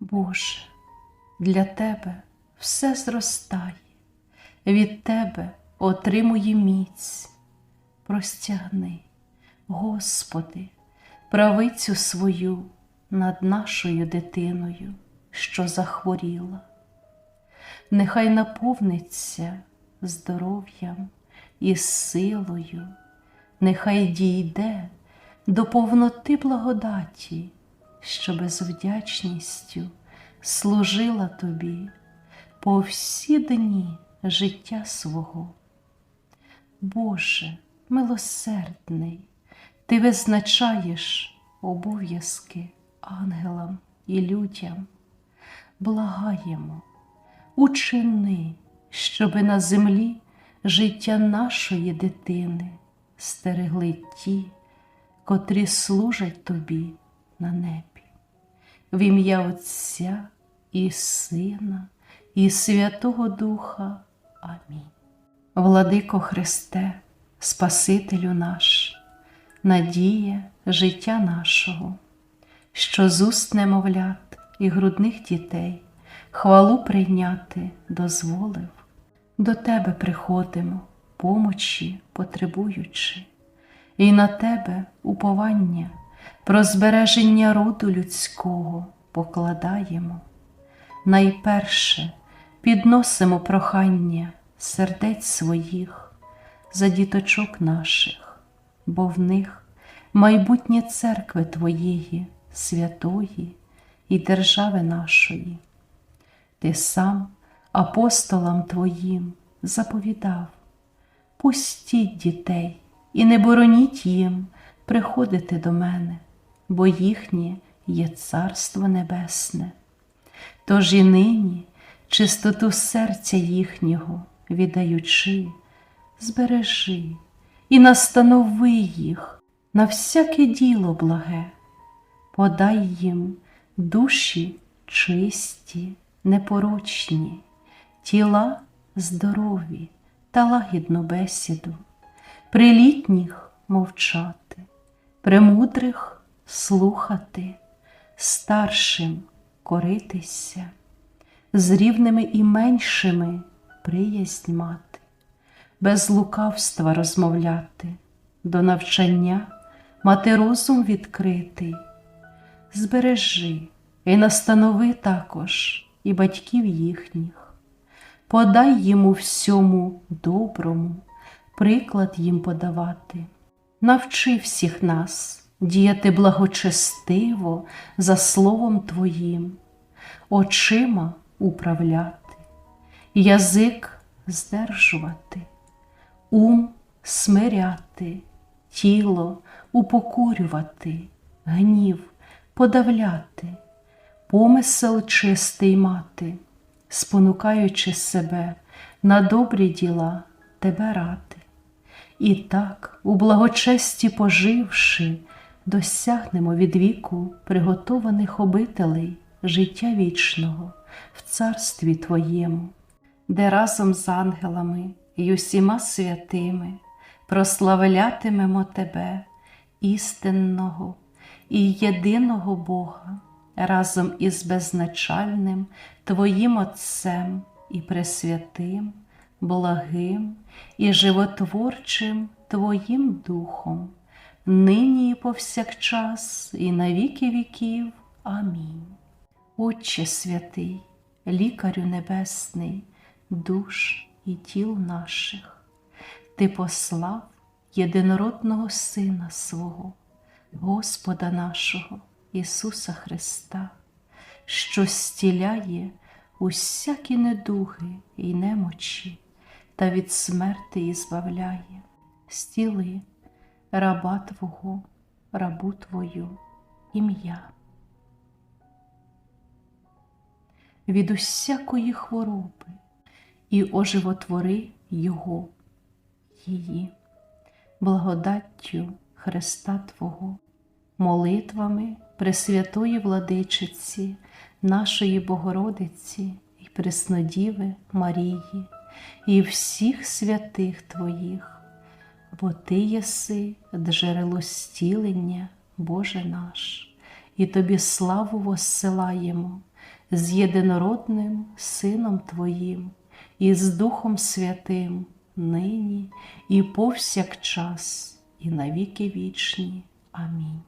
Боже, для Тебе все зростає, від Тебе отримує міць. Простягни, Господи, правицю свою над нашою дитиною, що захворіла. Нехай наповниться здоров'ям і силою, нехай дійде до повноти благодаті, щоби з вдячністю служила тобі по всі дні життя свого. Боже, милосердний, Ти визначаєш обов'язки ангелам і людям. Благаємо, учини, щоби на землі життя нашої дитини стерегли ті, котрі служать тобі на небі. В ім'я Отця і Сина, і Святого Духа. Амінь. Владико Христе, Спасителю наш, надія життя нашого, що з уст немовлят і грудних дітей хвалу прийняти дозволив, до Тебе приходимо, помочі потребуючи, і на Тебе уповання про збереження роду людського покладаємо. Найперше підносимо прохання сердець своїх за діточок наших, бо в них майбутнє церкви Твоєї, святої і держави нашої. Ти сам апостолам Твоїм заповідав, пустіть дітей і не бороніть їм приходити до мене, бо їхнє є Царство Небесне. Тож і нині чистоту серця їхнього віддаючи, збережи і настанови їх на всяке діло благе, подай їм душі чисті, непорочні, тіла здорові та лагідну бесіду, при літніх мовчати, при мудрих слухати, старшим коритися, з рівними і меншими приязнь мати, без лукавства розмовляти, до навчання мати розум відкритий, збережи і настанови також і батьків їхніх, подай їм у всьому доброму, приклад їм подавати, навчи всіх нас діяти благочестиво за словом Твоїм, очима управляти, язик здержувати, ум смиряти, тіло упокорювати, гнів подавляти, помисел чистий мати, спонукаючи себе на добрі діла тебе рати. І так, у благочесті поживши, досягнемо від віку приготованих обителей життя вічного в царстві Твоєму, де разом з ангелами і усіма святими прославлятимемо Тебе, істинного і єдиного Бога, разом із безначальним Твоїм Отцем і Пресвятим, благим і животворчим Твоїм Духом, нині і повсякчас, і на віки віків. Амінь. Отче святий, лікарю небесний, душ і тіл наших, Ти послав єдинородного Сина свого, Господа нашого Ісуса Христа, що стіляє усякі недуги і немочі та від смерти і збавляє, стіли раба Твого, рабу Твою, ім'я. Від усякої хвороби і оживотвори Його, її, благодаттю Христа Твого, молитвами Пресвятої Владичиці, нашої Богородиці і Преснодіви Марії, і всіх святих Твоїх, бо Ти єси джерело стілення, Боже наш, і Тобі славу воссилаємо з єдинородним Сином Твоїм і з Духом Святим, нині і повсякчас, і навіки вічні. Амінь.